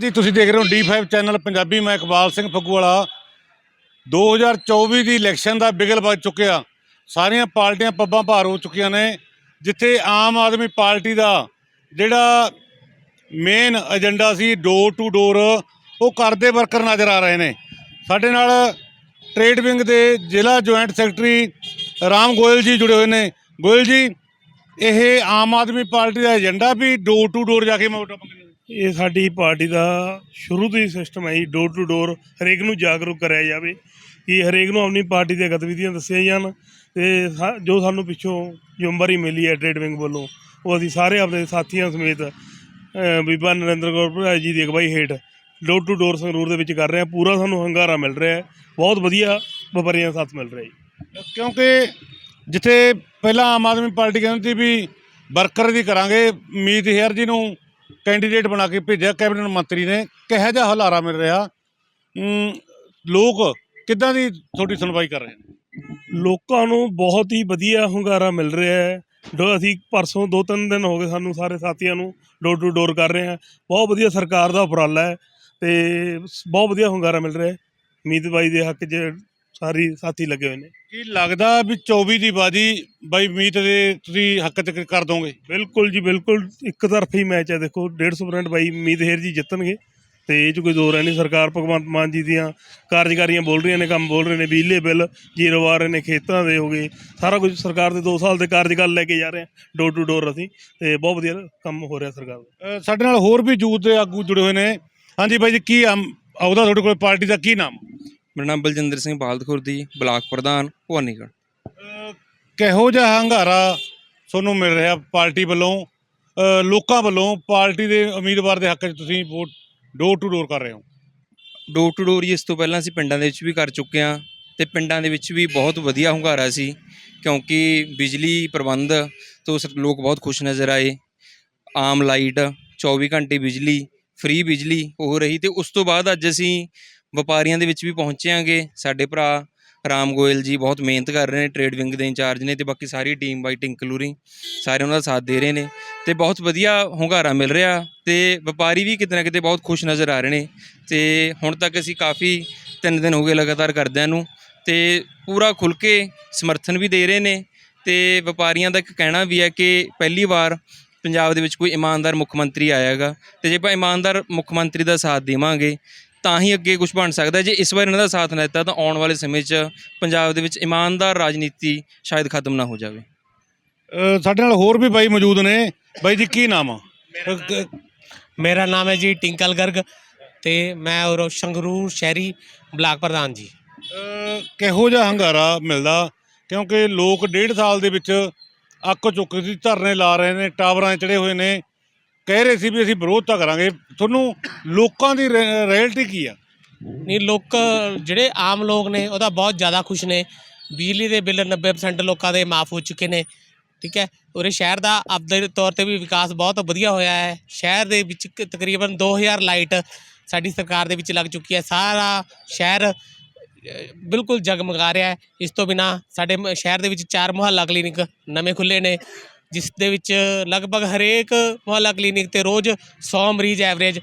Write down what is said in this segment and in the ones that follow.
ਜੀ, ਤੁਸੀਂ ਦੇਖ ਰਹੇ ਹੋ D5 ਚੈਨਲ ਪੰਜਾਬੀ, ਮੈਂ ਇਕਬਾਲ ਸਿੰਘ ਫੱਗੂਵਾਲਾ। 2024 ਦੀ ਇਲੈਕਸ਼ਨ ਦਾ ਬਿਗਲ ਵੱਜ ਚੁੱਕਿਆ। ਸਾਰੀਆਂ ਪਾਰਟੀਆਂ ਪੱਬਾਂ ਭਾਰ ਹੋ ਚੁੱਕੀਆਂ ਨੇ, ਜਿੱਥੇ ਆਮ ਆਦਮੀ ਪਾਰਟੀ ਦਾ ਜਿਹੜਾ ਮੇਨ ਏਜੰਡਾ ਸੀ ਡੋਰ ਟੂ ਡੋਰ ਉਹ ਕਰਦੇ ਵਰਕਰ ਨਜ਼ਰ ਆ ਰਹੇ ਨੇ। ਸਾਡੇ ਨਾਲ ਟ੍ਰੇਡ ਵਿੰਗ ਦੇ ਜ਼ਿਲ੍ਹਾ ਜੁਆਇੰਟ ਸੈਕਟਰੀ ਰਾਮ ਗੋਇਲ ਜੀ ਜੁੜੇ ਹੋਏ ਨੇ। ਗੋਇਲ ਜੀ, ਇਹ ਆਮ ਆਦਮੀ ਪਾਰਟੀ ਦਾ ਏਜੰਡਾ ਵੀ ਡੋਰ ਟੂ ਡੋਰ ਜਾ ਕੇ ਮੈਂ ਵੋਟਾਂ ਮੰਗਣੀਆਂ ਇਹ ਸਾਡੀ ਪਾਰਟੀ ਦਾ ਸ਼ੁਰੂ ਤੋਂ ਹੀ ਸਿਸਟਮ ਹੈ ਜੀ ਡੋਰ ਟੂ ਡੋਰ ਹਰੇਕ ਨੂੰ ਜਾਗਰੂਕ ਕਰਿਆ ਜਾਵੇ ਕਿ ਹਰੇਕ ਨੂੰ ਆਪਣੀ ਪਾਰਟੀ ਦੀਆਂ ਗਤੀਵਿਧੀਆਂ ਦੱਸੀਆਂ ਜਾਣ ਤੇ ਸਾ- ਜੋ ਸਾਨੂੰ ਪਿੱਛੋਂ ਜ਼ਿੰਮੇਵਾਰੀ ਮਿਲੀ ਹੈ ਟ੍ਰੇਡ ਵਿੰਗ ਵੱਲੋਂ ਉਹ ਅਸੀਂ ਸਾਰੇ ਆਪਣੇ ਸਾਥੀਆਂ ਸਮੇਤ ਅ, ਬੀਬਾ ਨਰਿੰਦਰ ਕੌਰ ਭਰਾ ਜੀ ਦੀ ਅਗਵਾਈ ਹੇਠ ਡੋਰ ਟੂ ਡੋਰ ਸੰਗਰੂਰ ਦੇ ਵਿੱਚ ਕਰ ਰਹੇ ਹਾਂ। ਪੂਰਾ ਸਾਨੂੰ ਹੰਗਾਰਾ ਮਿਲ ਰਿਹਾ ਹੈ। ਬਹੁਤ ਵਧੀਆ ਵਪਾਰੀਆਂ ਦਾ ਸਾਥ ਮਿਲ ਰਿਹਾ ਜੀ। ਕਿਉਂਕਿ ਜਿੱਥੇ ਪਹਿਲਾਂ ਆਮ ਆਦਮੀ ਪਾਰਟੀ ਕਹਿੰਦੀ ਸੀ ਵੀ ਵਰਕਰ ਦੀ ਕਰਾਂਗੇ ਮੀਤ ਹੇਅਰ ਜੀ ਨੂੰ ਕੈਂਡੀਡੇਟ ਬਣਾ ਕੇ ਭੇਜਿਆ, ਕੈਬਨਿਟ ਮੰਤਰੀ ਨੇ। ਕਿਹੋ ਜਿਹਾ ਹਲਾਰਾ ਮਿਲ ਰਿਹਾ? ਲੋਕ ਕਿੱਦਾਂ ਦੀ ਤੁਹਾਡੀ ਸੁਣਵਾਈ ਕਰ ਰਹੇ ਨੇ? ਲੋਕਾਂ ਨੂੰ ਬਹੁਤ ਹੀ ਵਧੀਆ ਹੁੰਗਾਰਾ ਮਿਲ ਰਿਹਾ ਹੈ। ਜੋ ਅਸੀਂ ਪਰਸੋਂ ਦੋ ਤਿੰਨ ਦਿਨ ਹੋ ਗਏ ਸਾਨੂੰ ਸਾਰੇ ਸਾਥੀਆਂ ਨੂੰ ਡੋਰ ਟੂ ਡੋਰ ਕਰ ਰਹੇ ਹਾਂ। ਬਹੁਤ ਵਧੀਆ ਸਰਕਾਰ ਦਾ ਉਪਰਾਲਾ ਹੈ ਤੇ ਬਹੁਤ ਵਧੀਆ ਹੁੰਗਾਰਾ ਮਿਲ ਰਿਹਾ ਹੈ। ਮੀਤ ਬਾਈ ਦੇ ਹੱਕ 'ਚ ਸਾਰੀ ਸਾਥੀ ਲੱਗੇ ਹੋਏ ਨੇ। ਕੀ ਲੱਗਦਾ ਵੀ 24 ਦੀ ਬਾਜੀ ਬਾਈ ਮੀਤ ਦੇ ਤੁਸੀਂ ਹੱਕ ਚ ਕਰ ਦੋਗੇ? ਬਿਲਕੁਲ ਜੀ ਬਿਲਕੁਲ। ਇੱਕ ਤਰਫੀ ਮੈਚ ਹੈ ਦੇਖੋ 150% ਬਾਈ ਮੀਤ ਹੇਰ ਜੀ ਜਿੱਤਣਗੇ। ਤੇ ਇਹ 'ਚ ਕੋਈ ਦੋ ਰਹਿ ਨਹੀਂ। ਸਰਕਾਰ ਭਗਵੰਤ ਮਾਨ ਜੀ ਦੀਆਂ ਕਾਰਜਕਾਰੀਆਂ ਬੋਲ ਰਹੀਆਂ ਨੇ ਕੰਮ ਬੋਲ ਰਹੇ ਨੇ ਬਿਜਲੀ ਬਿੱਲ ਜ਼ੀਰੋ ਆ ਰਹੇ ਨੇ ਖੇਤਾਂ ਦੇ ਹੋ ਗਏ। ਸਾਰਾ ਕੁਝ ਸਰਕਾਰ ਦੇ 2 ਸਾਲ ਦੇ ਕਾਰਜਕਾਲ ਲੈ ਕੇ ਜਾ ਰਹੇ ਆ ਡੋਰ ਟੂ ਡੋਰ ਅਸੀਂ। ਤੇ ਬਹੁਤ ਵਧੀਆ ਕੰਮ ਹੋ ਰਿਹਾ ਸਰਕਾਰ ਦਾ। ਸਾਡੇ ਨਾਲ ਹੋਰ ਵੀ ਯੂਥ ਦੇ ਆਗੂ ਜੁੜੇ ਹੋਏ ਨੇ। ਹਾਂਜੀ ਬਾਈ ਜੀ ਕੀ ਆਮ- ਆਉਦਾ ਤੁਹਾਡੇ ਕੋਲ? ਪਾਰਟੀ ਦਾ ਕੀ ਨਾਮ? ਮੇਰਾ ਨਾਮ ਬਲਜਿੰਦਰ ਸਿੰਘ ਬਾਲਦਖੁਰ ਦੀ ਬਲਾਕ ਪ੍ਰਧਾਨ ਭਵਾਨੀਗੜ੍ਹ। ਕਿਹੋ ਜਿਹਾ ਹੰਗਾਰਾ ਤੁਹਾਨੂੰ ਮਿਲ ਰਿਹਾ ਪਾਰਟੀ ਵੱਲੋਂ? ਲੋਕਾਂ ਵੱਲੋਂ ਪਾਰਟੀ ਦੇ ਉਮੀਦਵਾਰ ਦੇ ਹੱਕ 'ਚ ਤੁਸੀਂ ਵੋਟ ਡੋਰ ਟੂ ਡੋਰ ਕਰ ਰਹੇ ਹੋ। ਡੋਰ ਟੂ ਡੋਰ ਇਸ ਤੋਂ ਪਹਿਲਾਂ ਅਸੀਂ ਪਿੰਡਾਂ ਦੇ ਵਿੱਚ ਵੀ ਕਰ ਚੁੱਕੇ ਹਾਂ ਤੇ ਪਿੰਡਾਂ ਦੇ ਵਿੱਚ ਵੀ ਬਹੁਤ ਵਧੀਆ ਹੁੰਗਾਰਾ ਸੀ ਕਿਉਂਕਿ ਬਿਜਲੀ ਪ੍ਰਬੰਧ ਤੋਂ ਸ- ਲੋਕ ਬਹੁਤ ਖੁਸ਼ ਨਜ਼ਰ ਆਏ। ਆਮ ਲਾਈਟ 24 ਘੰਟੇ ਬਿਜਲੀ ਫ੍ਰੀ ਬਿਜਲੀ ਹੋ ਰਹੀ ਤੇ ਉਸ ਤੋਂ ਬਾਅਦ ਅੱਜ ਅਸੀਂ ਵਪਾਰੀਆਂ ਦੇ ਵਿੱਚ ਵੀ ਪਹੁੰਚਿਆਂਗੇ ਸਾਡੇ ਭਰਾ ਰਾਮ ਗੋਇਲ ਜੀ ਬਹੁਤ ਮਿਹਨਤ ਕਰ ਰਹੇ ਨੇ ਟ੍ਰੇਡ ਵਿੰਗ ਦੇ ਇੰਚਾਰਜ ਨੇ ਤੇ ਬਾਕੀ ਸਾਰੀ ਟੀਮ ਬਾਈ ਟਿੰਕਲੂਰੀ ਸਾਰੇ ਉਹਨਾਂ ਦਾ ਸਾਥ ਦੇ ਰਹੇ ਨੇ ਤੇ ਬਹੁਤ ਵਧੀਆ ਹੁੰਗਾਰਾ ਮਿਲ ਰਿਹਾ ਤੇ ਵਪਾਰੀ ਵੀ ਕਿਤੇ ਨਾ ਕਿਤੇ ਬਹੁਤ ਖੁਸ਼ ਨਜ਼ਰ ਆ ਰਹੇ ਨੇ ਤੇ ਹੁਣ ਤੱਕ ਅਸੀਂ ਕਾਫੀ ਤਿੰਨ ਦਿਨ ਹੋ ਗਏ ਲਗਾਤਾਰ ਕਰਦਿਆਂ ਨੂੰ ਤੇ ਪੂਰਾ ਖੁੱਲ ਕੇ ਸਮਰਥਨ ਵੀ ਦੇ ਰਹੇ ਨੇ ਤੇ ਵਪਾਰੀਆਂ ਦਾ ਇੱਕ ਕਹਿਣਾ ਵੀ ਹੈ ਕਿ ਪਹਿਲੀ ਵਾਰ ਪੰਜਾਬ ਦੇ ਵਿੱਚ ਕੋਈ ਇਮਾਨਦਾਰ ਮੁੱਖ ਮੰਤਰੀ ਆਇਆਗਾ ਤੇ ਜੇ ਆਪਾਂ ਇਮਾਨਦਾਰ ਮੁੱਖ ਮੰਤਰੀ ਦਾ ਸਾਥ ਦੇਵਾਂਗੇ ਤਾਂ ਹੀ ਅੱਗੇ ਕੁਝ ਬਣ ਸਕਦਾ ਜੇ ਇਸ ਵਾਰ ਇਹਨਾਂ ਦਾ ਸਾਥ ਨਾ ਦਿੱਤਾ ਤਾਂ ਆਉਣ ਵਾਲੇ ਸਮੇਂ 'ਚ ਪੰਜਾਬ ਦੇ ਵਿੱਚ ਇਮਾਨਦਾਰ ਰਾਜਨੀਤੀ ਸ਼ਾਇਦ ਖਤਮ ਨਾ ਹੋ ਜਾਵੇ। ਅ, ਸਾਡੇ ਨਾਲ ਹੋਰ ਵੀ ਬਾਈ ਮੌਜੂਦ ਨੇ। ਬਾਈ ਜੀ ਕੀ ਨਾਮ ਆ? ਮੇਰਾ ਨਾਮ ਹੈ ਜੀ ਟਿੰਕਲ ਗਰਗ ਤੇ ਮੈਂ ਔਰ ਸੰਗਰੂਰ ਸ਼ਹਿਰੀ ਬਲਾਕ ਪ੍ਰਧਾਨ ਜੀ। ਅ, ਕਿਹੋ ਜਿਹਾ ਹੰਗਾਰਾ ਮਿਲਦਾ? ਕਿਉਂਕਿ ਲੋਕ ਡੇਢ ਸਾਲ ਦੇ ਵਿੱਚ ਅੱਕ ਚੁੱਕੇ ਸੀ ਧਰਨੇ ਲਾ ਰਹੇ ਨੇ ਟਾਵਰਾਂ 'ਤੇ ਚੜੇ ਹੋਏ ਨੇ। ਕਹਿ ਰਹੇ ਸੀ ਵੀ ਅਸੀਂ ਵਿਰੋਧ ਤਾਂ ਕਰਾਂਗੇ। ਤੁਹਾਨੂੰ ਲੋਕਾਂ ਦੀ ਰਿਐਲਿਟੀ ਕੀ ਆ? ਨਹੀਂ, ਲੋਕ, ਜਿਹੜੇ ਆਮ ਲੋਕ ਨੇ ਉਹਦਾ ਬਹੁਤ ਜ਼ਿਆਦਾ ਖੁਸ਼ ਨੇ। ਬਿਜਲੀ ਦੇ ਬਿੱਲ 90% ਲੋਕਾਂ ਦੇ ਮਾਫ ਹੋ ਚੁੱਕੇ ਨੇ, ਠੀਕ ਹੈ? ਉਰੇ ਸ਼ਹਿਰ ਦਾ ਆਪਦੇ ਤੌਰ ਤੇ ਵੀ ਵਿਕਾਸ ਬਹੁਤ ਵਧੀਆ ਹੋਇਆ ਹੈ। ਸ਼ਹਿਰ ਦੇ ਵਿੱਚ ਕ- ਤਕਰੀਬਨ 2000 ਲਾਈਟ ਸਾਡੀ ਸਰਕਾਰ ਦੇ ਵਿੱਚ ਲੱਗ ਚੁੱਕੀ ਹੈ। ਸਾਰਾ ਸ਼ਹਿਰ ਬਿਲਕੁਲ ਜਗਮਗਾ ਰਿਹਾ ਹੈ। ਇਸ ਤੋਂ ਬਿਨਾ ਸਾਡੇ ਸ਼ਹਿਰ ਦੇ ਵਿੱਚ ਚਾਰ ਮੁਹੱਲਾ ਕਲੀਨਿਕ ਨਵੇਂ ਖੁੱਲੇ ਨੇ। ਜਿਸ ਦੇ ਵਿੱਚ ਲਗਭਗ ਹਰੇਕ ਮੁਹੱਲਾ ਕਲੀਨਿਕ ਤੇ ਰੋਜ਼ 100 ਮਰੀਜ਼ ਐਵਰੇਜ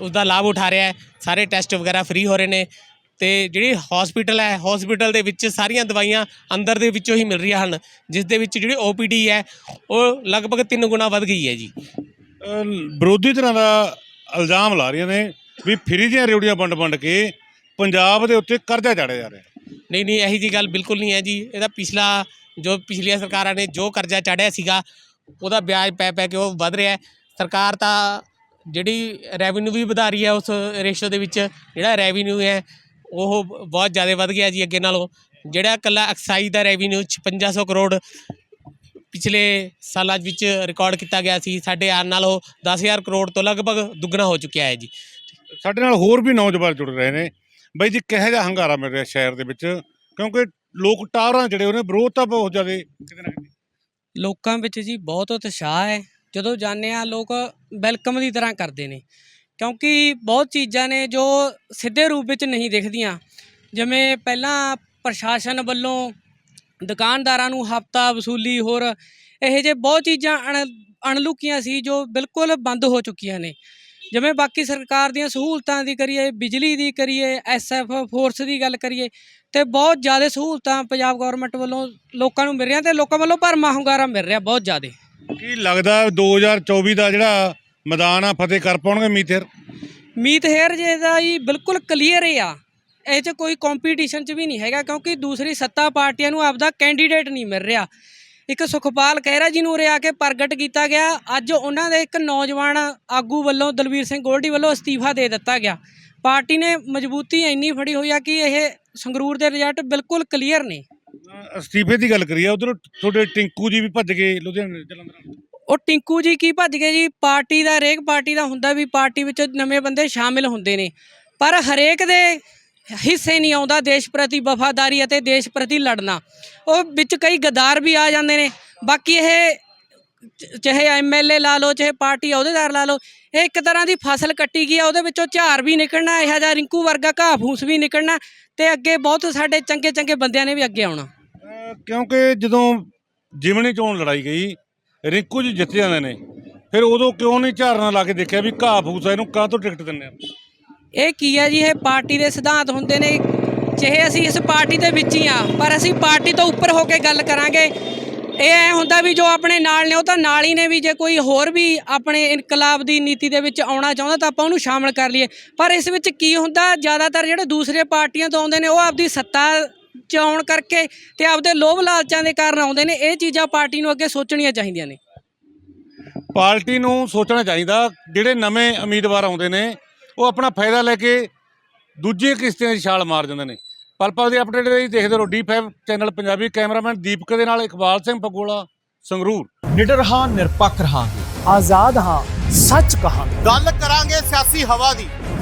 ਉਸ ਦਾ ਲਾਭ ਉਠਾ ਰਿਹਾ ਹੈ। ਸਾਰੇ ਟੈਸਟ ਵਗੈਰਾ ਫ੍ਰੀ ਹੋ ਰਹੇ ਨੇ ਤੇ ਜਿਹੜੀ ਹਸਪੀਟਲ ਹੈ ਹਸਪੀਟਲ ਦੇ ਵਿੱਚ ਸਾਰੀਆਂ ਦਵਾਈਆਂ ਅੰਦਰ ਦੇ ਵਿੱਚੋਂ ਹੀ ਮਿਲ ਰਹੀਆਂ ਹਨ, ਜਿਸ ਦੇ ਵਿੱਚ ਜਿਹੜੀ ਓਪੀਡੀ ਹੈ, ਉਹ ਲਗਭਗ 3 ਗੁਣਾ ਵੱਧ ਗਈ ਹੈ ਜੀ। ਵਿਰੋਧੀ ਤਰ੍ਹਾਂ ਦਾ ਇਲਜ਼ਾਮ ਲਾ ਰਹੀਆਂ ਨੇ ਵੀ ਫਰੀ ਦੀਆਂ ਰਿਉੜੀਆਂ ਵੰਡ ਵੰਡ ਕੇ ਪੰਜਾਬ ਦੇ ਉੱਤੇ ਕਰਜ਼ਾ ਚਾੜਿਆ ਜਾ ਰਿਹਾ ਨਹੀਂ ਨਹੀਂ, ਇਹੀ ਜੀ ਗੱਲ ਬਿਲਕੁਲ ਨਹੀਂ ਹੈ ਜੀ। ਇਹਦਾ ਪਿਛਲਾ ਜੋ ਪਿਛਲੀਆਂ ਸਰਕਾਰਾਂ ਨੇ ਜੋ ਕਰਜ਼ਾ ਚਾੜਿਆ ਸੀਗਾ, ਉਹਦਾ ਵਿਆਜ ਪੈ ਪੈ ਕੇ ਉਹ ਵੱਧ ਰਿਹਾ ਸਰਕਾਰ ਤਾਂ ਜਿਹੜੀ ਰੈਵਨਿਊ ਵੀ ਵਧਾ ਰਹੀ ਹੈ ਉਸ ਰੇਸ਼ੋ ਦੇ ਵਿੱਚ, ਜਿਹੜਾ ਰੈਵਨਿਊ ਹੈ, ਉਹ ਬਹੁਤ ਜ਼ਿਆਦਾ ਵੱਧ ਗਿਆ ਜੀ ਅੱਗੇ ਨਾਲੋਂ। ਜਿਹੜਾ ਇਕੱਲਾ ਐਕਸਾਈਜ਼ ਦਾ ਰੈਵਨਿਊ 5600 ਕਰੋੜ ਪਿਛਲੇ ਸਾਲਾਂ ਵਿੱਚ ਰਿਕਾਰਡ ਕੀਤਾ ਗਿਆ ਸੀ, ਸਾਡੇ ਆਉਣ ਨਾਲ ਉਹ 10000 ਕਰੋੜ ਤੋਂ ਲਗਭਗ ਦੁੱਗਣਾ ਹੋ ਚੁੱਕਿਆ ਹੈ ਜੀ। ਸਾਡੇ ਨਾਲ ਹੋਰ ਵੀ ਨੌਜਵਾਨ ਜੁੜ ਰਹੇ ਨੇ। ਬਾਈ ਜੀ ਕਿਹੋ ਜਿਹਾ ਹੰਗਾਰਾ ਮਿਲ ਰਿਹਾ ਸ਼ਹਿਰ ਦੇ ਵਿੱਚ? ਕਿਉਂਕਿ ਲੋਕ ਟਾਵਰਾਂ ਜਿਹੜੇ ਉਹਨੇ, ਵਿਰੋਧ ਤਾਂ ਬਹੁਤ ਜ਼ਿਆਦਾ ਕਿਤੇ ਨਾ ਕਿਤੇ। ਲੋਕਾਂ ਵਿੱਚ ਜੀ ਬਹੁਤ ਉਤਸ਼ਾਹ ਹੈ। ਜਦੋਂ ਜਾਂਦੇ ਆ ਲੋਕ ਵੈਲਕਮ ਦੀ ਤਰ੍ਹਾਂ ਕਰਦੇ ਨੇ। ਕਿਉਂਕਿ ਬਹੁਤ ਚੀਜ਼ਾਂ ਨੇ ਜੋ ਸਿੱਧੇ ਰੂਪ ਵਿੱਚ ਨਹੀਂ ਦਿਖਦੀਆਂ। ਜਿਵੇਂ ਪਹਿਲਾਂ ਪ੍ਰਸ਼ਾਸਨ ਵੱਲੋਂ ਦੁਕਾਨਦਾਰਾਂ ਨੂੰ ਹਫਤਾ ਵਸੂਲੀ ਹੋਰ, ਇਹੋ ਜਿਹੇ ਬਹੁਤ ਚੀਜ਼ਾਂ ਅਣ, ਅਣਲੁਕੀਆਂ ਸੀ ਜੋ ਬਿਲਕੁਲ ਬੰਦ ਹੋ ਚੁੱਕੀਆਂ ਨੇ। ਜਿਵੇਂ ਬਾਕੀ ਸਰਕਾਰ ਦੀਆਂ ਸਹੂਲਤਾਂ ਦੀ ਕਰੀਏ ਬਿਜਲੀ ਦੀ ਕਰੀਏ ਐਸਐਫ ਫੋਰਸ ਦੀ ਗੱਲ ਕਰੀਏ ਤੇ ਬਹੁਤ ਜ਼ਿਆਦਾ ਸਹੂਲਤਾਂ ਪੰਜਾਬ ਗਵਰਨਮੈਂਟ ਵੱਲੋਂ ਲੋਕਾਂ ਨੂੰ ਮਿਲ ਰਹੀਆਂ ਤੇ ਲੋਕਾਂ ਵੱਲੋਂ ਭਰਮਾ ਹੁੰਗਾਰਾ ਮਿਲ ਰਿਹਾ ਬਹੁਤ ਜ਼ਿਆਦਾ। ਕੀ ਲੱਗਦਾ 2024 ਦਾ ਜਿਹੜਾ ਮੈਦਾਨ ਆ ਫਤਿਹ ਕਰ ਪਾਉਣਗੇ ਮੀਤੇਰ ਮੀਤ ਹੇਅਰ ਜੇ ਦਾ ਜੀ ਬਿਲਕੁਲ ਕਲੀਅਰ ਹੀ ਆ। ਇਹ 'ਚ ਕੋਈ ਕੰਪੀਟੀਸ਼ਨ 'ਚ ਵੀ ਨਹੀਂ ਹੈਗਾ ਕਿਉਂਕਿ ਦੂਸਰੀ ਸੱਤਾ ਪਾਰਟੀਆਂ ਨੂੰ ਆਪਦਾ ਕੈਂਡੀਡੇਟ ਨਹੀਂ ਮਿਲ ਰਿਹਾ। ਇੱਕ ਸੁਖਪਾਲ ਖਹਿਰਾ ਜੀ ਨੂੰ ਉਰੇ ਆ ਕੇ ਪ੍ਰਗਟ ਕੀਤਾ ਗਿਆ। ਅੱਜ ਉਹਨਾਂ ਦੇ ਇੱਕ ਨੌਜਵਾਨ ਆਗੂ ਵੱਲੋਂ ਦਲਵੀਰ ਸਿੰਘ ਗੋਲਡੀ ਵੱਲੋਂ ਅਸਤੀਫਾ ਦੇ ਦਿੱਤਾ ਗਿਆ। ਪਾਰਟੀ ਨੇ ਮਜ਼ਬੂਤੀ ਇੰਨੀ ਫੜੀ ਹੋਈ ਆ ਕਿ ਇਹ ਸੰਗਰੂਰ ਦੇ ਰਿਜ਼ਲਟ ਬਿਲਕੁਲ ਕਲੀਅਰ ਨੇ। ਅਸਤੀਫੇ ਦੀ ਗੱਲ ਕਰੀਏ ਉਧਰ ਤੁਹਾਡੇ ਟਿੰਕੂ ਜੀ ਵੀ ਭੱਜ ਗਏ ਲੁਧਿਆਣੇ ਜਲੰਧਰ ਉਹ ਟਿੰਕੂ ਜੀ ਕੀ ਭੱਜ ਗਏ ਜੀ? ਪਾਰਟੀ ਦਾ ਹਰੇਕ ਪਾਰਟੀ ਦਾ ਹੁੰਦਾ ਵੀ ਪਾਰਟੀ ਵਿੱਚ ਨਵੇਂ ਬੰਦੇ ਸ਼ਾਮਿਲ ਹੁੰਦੇ ਨੇ। ਪਰ ਹਰੇਕ ਦੇ ਹਿੱਸੇ ਨਹੀਂ ਆਉਂਦਾ ਦੇਸ਼ ਪ੍ਰਤੀ ਵਫਾਦਾਰੀ ਅਤੇ ਦੇਸ਼ ਪ੍ਰਤੀ ਲੜਨਾ। ਉਹ ਵਿੱਚ ਕਈ ਗਦਾਰ ਵੀ ਆ ਜਾਂਦੇ ਨੇ। ਬਾਕੀ ਇਹ ਚ- ਚਾਹੇ ਐਮਐਲਏ ਲਾ ਲਓ, ਚਾਹੇ ਪਾਰਟੀ ਅਹੁਦੇਦਾਰ ਲਾ ਲਓ, ਇਹ ਇੱਕ ਤਰ੍ਹਾਂ ਦੀ ਫਸਲ ਕੱਟੀ ਗਈ ਆ। ਉਹਦੇ ਵਿੱਚੋਂ ਝਾਰ ਵੀ ਨਿਕਲਣਾ, ਇਹੋ ਜਿਹਾ ਰਿੰਕੂ ਵਰਗਾ ਘਾਹ ਫੂਸ ਵੀ ਨਿਕਲਣਾ ਤੇ ਅੱਗੇ ਬਹੁਤ ਸਾਡੇ ਚੰਗੇ ਚੰਗੇ ਬੰਦਿਆਂ ਨੇ ਵੀ ਅੱਗੇ ਆਉਣਾ। ਕਿਉਂਕਿ ਜਦੋਂ ਜਿਮਣੀ ਚੋਣ ਲੜਾਈ ਗਈ, ਰਿੰਕੂ ਜੀ ਜਿੱਤ ਜਾਂਦੇ ਨੇ, ਫਿਰ ਉਦੋਂ ਕਿਉਂ ਨਹੀਂ ਝਾਰਨਾ ਲਾ ਕੇ ਦੇਖਿਆ ਵੀ ਘਾਹ ਫੂਸ ਆ, ਇਹਨੂੰ ਕਾਹ ਤੋਂ ਟਿਕਟ ਦਿੰਦੇ ਆ? ਇਹ ਕੀ ਹੈ ਜੀ, ਇਹ ਪਾਰਟੀ ਦੇ ਸਿਧਾਂਤ ਹੁੰਦੇ ਨੇ ਚਾਹੇ ਅਸੀਂ ਇਸ ਪਾਰਟੀ ਦੇ ਵਿੱਚ ਹੀ ਆ, ਪਰ ਅਸੀਂ ਪਾਰਟੀ ਤੋਂ ਉੱਪਰ ਹੋ ਕੇ ਗੱਲ ਕਰਾਂਗੇ। ਇਹ ਐ ਹੁੰਦਾ ਵੀ ਜੋ ਆਪਣੇ ਨਾਲ ਨੇ, ਉਹ ਤਾਂ ਨਾਲ ਹੀ ਨੇ ਵੀ, ਜੇ ਕੋਈ ਹੋਰ ਵੀ ਆਪਣੇ ਇਨਕਲਾਬ ਦੀ ਨੀਤੀ ਦੇ ਵਿੱਚ ਆਉਣਾ ਚਾਹੁੰਦਾ ਤਾਂ ਆਪਾਂ ਉਹਨੂੰ ਸ਼ਾਮਲ ਕਰ ਲਈਏ। ਪਰ ਇਸ ਵਿੱਚ ਕੀ ਹੁੰਦਾ, ਜ਼ਿਆਦਾਤਰ ਜਿਹੜੇ ਦੂਸਰੇ ਪਾਰਟੀਆਂ ਤੋਂ ਆਉਂਦੇ ਨੇ, ਉਹ ਆਪਦੀ ਸੱਤਾ ਚ ਆਉਣ ਕਰਕੇ ਤੇ ਆਪਦੇ ਲੋਭ ਲਾਲਚਾਂ ਦੇ ਕਾਰਨ ਆਉਂਦੇ ਨੇ। ਇਹ ਚੀਜ਼ਾਂ ਪਾਰਟੀ ਨੂੰ ਅੱਗੇ ਸੋਚਣੀਆਂ ਚਾਹੀਦੀਆਂ ਨੇ। ਪਾਰਟੀ ਨੂੰ ਸੋਚਣਾ ਚਾਹੀਦਾ, ਜਿਹੜੇ ਨਵੇਂ ਉਮੀਦਵਾਰ ਆਉਂਦੇ ਨੇ ਉਹ ਆਪਣਾ ਫਾਇਦਾ ਲੈ ਕੇ ਦੂਜੇ ਕਿਸ਼ਤਿਆਂ 'ਚ ਛਾਲ ਮਾਰ ਜਾਂਦੇ ਨੇ। ਪਲ ਪਲ ਦੀ ਅਪਡੇਟ ਲਈ ਦੇਖਦੇ ਰਹੋ। ਡੀ5 ਚੈਨਲ ਪੰਜਾਬੀ ਕੈਮਰਾਮੈਨ ਦੀਪਕ ਦੇ ਨਾਲ ਇਕਬਾਲ ਸਿੰਘ ਪਗੋਲਾ ਸੰਗਰੂਰ। ਨਿਡਰ ਹਾਂ ਨਿਰਪੱਖ ਰਹਾਂਗੇ। ਆਜ਼ਾਦ ਹਾਂ ਸੱਚ ਕਹਾਂਗੇ। ਗੱਲ ਕਰਾਂਗੇ ਸਿਆਸੀ ਹਵਾ ਦੀ।